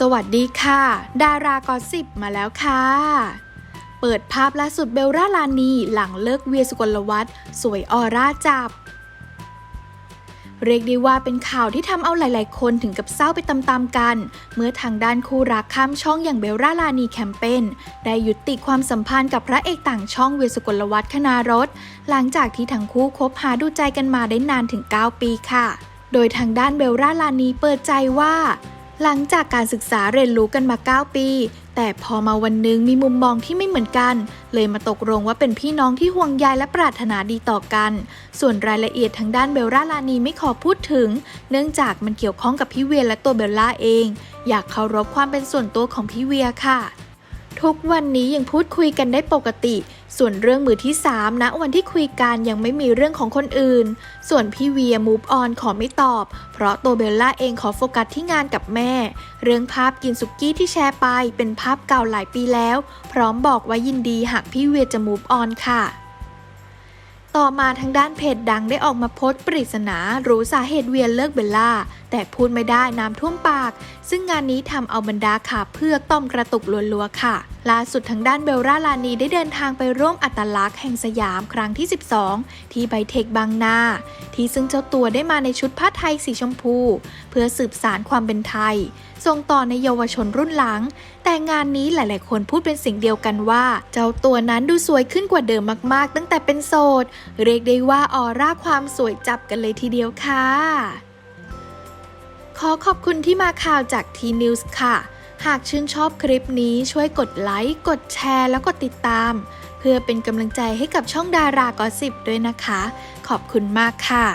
สวัสดีค่ะ ดารากอสิบมาแล้วค่ะ เปิดภาพล่าสุดเบลล่าลานีหลังเลิกเวียสุกลวัฒน์สวยออร่าจับ เรียกได้ว่าเป็นข่าวที่ทำเอาหลาย ๆ คนถึงกับเศร้าไปตามๆกัน เมื่อทางด้านคู่รักข้ามช่องอย่างเบลล่าลานีแคมเปญได้ยุติความสัมพันธ์กับพระเอกต่างช่องเวียสุกลวัฒน์คณารถหลังจากที่ทั้งคู่คบหาดูใจกันมาได้นานถึง 9 ปีค่ะ โดยทางด้านเบลล่าลานีเปิดใจว่า หลังจากการศึกษาเรียนรู้กันมา 9 ปี แต่พอมาวันหนึงมีมุมมองที่ไม่เหมือนกัน เลยมาตกลงว่าเป็นพี่น้องที่ห่วงใยและปรารถนาดีต่อกัน ส่วนรายละเอียดทางด้านเบลล่าลานีไม่ขอพูดถึง เนื่องจากมันเกี่ยวข้องกับพี่เวียและตัวเบลล่าเอง อยากเคารพความเป็นส่วนตัวของพี่เวียค่ะ ทุกวันนี้ยังพูดคุยกันได้ปกติ ส่วนเรื่องมือที่ 3 นะ วันที่คุยกันยังไม่มีเรื่องของคนอื่น ส่วนพี่เวียมูฟออนขอไม่ตอบ เพราะตัวเบลล่าเองขอโฟกัสที่งานกับแม่ เรื่องภาพกินสุกี้ที่แชร์ไปเป็นภาพเก่าหลายปีแล้ว พร้อมบอกว่ายินดีหากพี่เวียจะมูฟออนค่ะ ต่อมาทางด้านเพจดังได้ออกมาโพสต์ปริศนารู้สาเหตุเวียนเลิกเบลล่า แต่พูดไม่ได้น้ำท่วมปาก ซึ่งงานนี้ทำเอาบรรดาขาเพื่อกต้มกระตุกลัวๆค่ะ ล่าสุดทางด้านเบลล่าลานีได้เดินทางไปร่วมอัตลักษณ์แห่งสยามครั้งที่ 12 ที่ไบเทคบางนา ที่ซึ่งเจ้าตัวได้มาในชุดผ้าไทยสีชมพู เพื่อสืบสารความเป็นไทยส่งต่อในเยาวชนรุ่นหลัง แต่งานนี้หลาย ๆ คนพูดเป็นสิ่งเดียวกันว่า เจ้าตัวนั้นดูสวยขึ้นกว่าเดิมมาก ๆ ตั้งแต่เป็นโสด เรียกได้ว่าออร่าความสวยจับกันเลยทีเดียวค่ะ ขอขอบคุณที่มาข่าวจากทีนิวส์ค่ะ หากชื่นชอบคลิปนี้ช่วยกดไลค์ กดแชร์ แล้วกดติดตาม เพื่อเป็นกำลังใจให้กับช่องดารากอสิบด้วยนะคะ ขอบคุณมากค่ะ